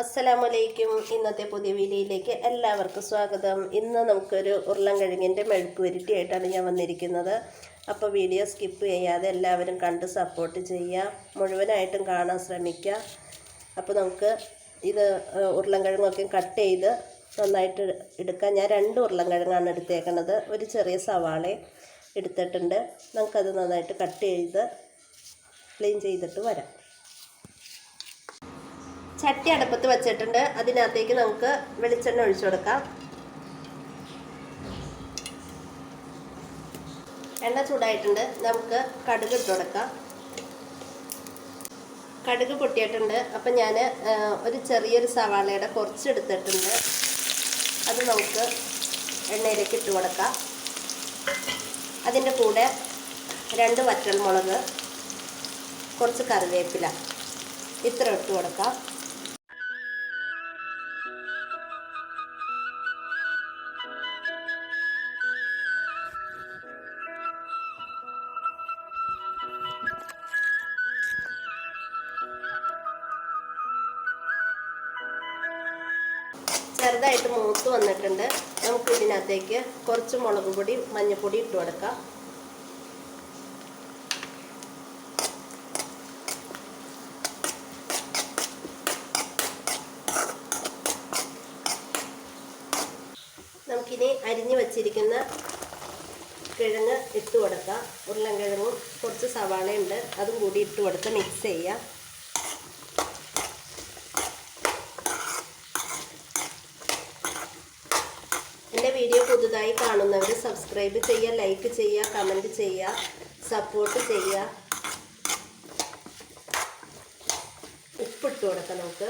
അസ്സലാമലൈക്കും ഇന്നത്തെ പുതിയ വീഡിയോയിലേക്ക് എല്ലാവർക്കും സ്വാഗതം. ഇന്ന് നമുക്കൊരു ഉരുളൻകിഴങ്ങിന്റെ മെഴുക്ക് പുരട്ടി ആയിട്ടാണ് ഞാൻ വന്നിരിക്കുന്നത്. അപ്പോൾ വീഡിയോ സ്കിപ്പ് ചെയ്യാതെ എല്ലാവരും കണ്ട് സപ്പോർട്ട് ചെയ്യുക. മുഴുവനായിട്ടും കാണാൻ ശ്രമിക്കുക. അപ്പോൾ നമുക്ക് ഇത് ഉരുളൻകിഴങ്ങൊക്കെ കട്ട് ചെയ്ത് നന്നായിട്ട് എടുക്കാം. ഞാൻ രണ്ട് ഉരുളൻകിഴങ്ങാണ് എടുത്തേക്കണത്. ഒരു ചെറിയ സവാള എടുത്തിട്ടുണ്ട്. നമുക്കത് നന്നായിട്ട് കട്ട് ചെയ്ത് ക്ലീൻ ചെയ്തിട്ട് വരാം. ചട്ടി അടുപ്പത്ത് വെച്ചിട്ടുണ്ട്. അതിനകത്തേക്ക് നമുക്ക് വെളിച്ചെണ്ണ ഒഴിച്ചു കൊടുക്കാം. എണ്ണ ചൂടായിട്ടുണ്ട്. നമുക്ക് കടുക് ഇട്ട് കൊടുക്കാം. കടുക് പൊട്ടിയിട്ടുണ്ട്. അപ്പം ഞാൻ ഒരു ചെറിയൊരു സവാളയുടെ കുറച്ച് എടുത്തിട്ടുണ്ട്. അത് നമുക്ക് എണ്ണയിലേക്ക് ഇട്ട് കൊടുക്കാം. അതിന്റെ കൂടെ രണ്ട് വറ്റൽമുളക് കുറച്ച് കറിവേപ്പില ഇത്ര ഇട്ട് കൊടുക്കാം. ചെറുതായിട്ട് മൂത്ത് വന്നിട്ടുണ്ട്. നമുക്ക് ഇതിനകത്തേക്ക് കുറച്ച് മുളക് പൊടി മഞ്ഞൾപ്പൊടി ഇട്ട് കൊടുക്കാം. നമുക്കിനി അരിഞ്ഞു വച്ചിരിക്കുന്ന കിഴങ്ങ് ഇട്ട് കൊടുക്കാം. ഉരുളൻ കിഴങ്ങും കുറച്ച് സവാളയുണ്ട്. അതും കൂടി ഇട്ട് കൊടുത്ത് മിക്സ് ചെയ്യാം. വീഡിയോ പുതുതായി കാണുന്നവർ സബ്സ്ക്രൈബ് ചെയ്യുക ലൈക്ക് ചെയ്യുക കമന്റ് ചെയ്യുക സപ്പോർട്ട് ചെയ്യുക. ഉപ്പിട്ട് കൊടുക്കാം നമുക്ക്.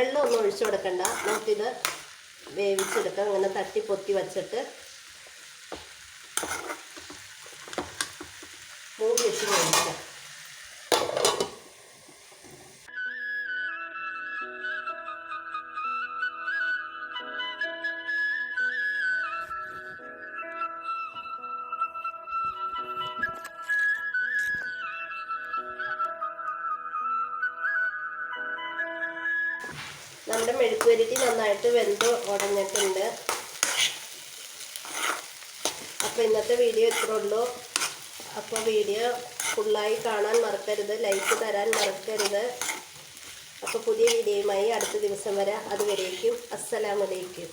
വെള്ളമൊന്നും ഒഴിച്ചു കൊടുക്കണ്ട. നമുക്കിത് വേവിച്ചെടുക്കാം. അങ്ങനെ തട്ടി പൊത്തി വച്ചിട്ട് മൂടി വെച്ച് വേവിക്കാം നമ്മുടെ മെഴുക്കുവരട്ടി നന്നായിട്ട് വെന്ത് ഉടഞ്ഞിട്ടുണ്ട്. അപ്പോൾ ഇന്നത്തെ വീഡിയോ ഇത്രേ ഉള്ളൂ. അപ്പോൾ വീഡിയോ ഫുള്ളായി കാണാൻ മറക്കരുത് ലൈക്ക് തരാൻ മറക്കരുത്. അപ്പോൾ പുതിയ വീഡിയോയുമായി അടുത്ത ദിവസം വരെ. അതുവരേക്കും അസ്സലാമലൈക്കും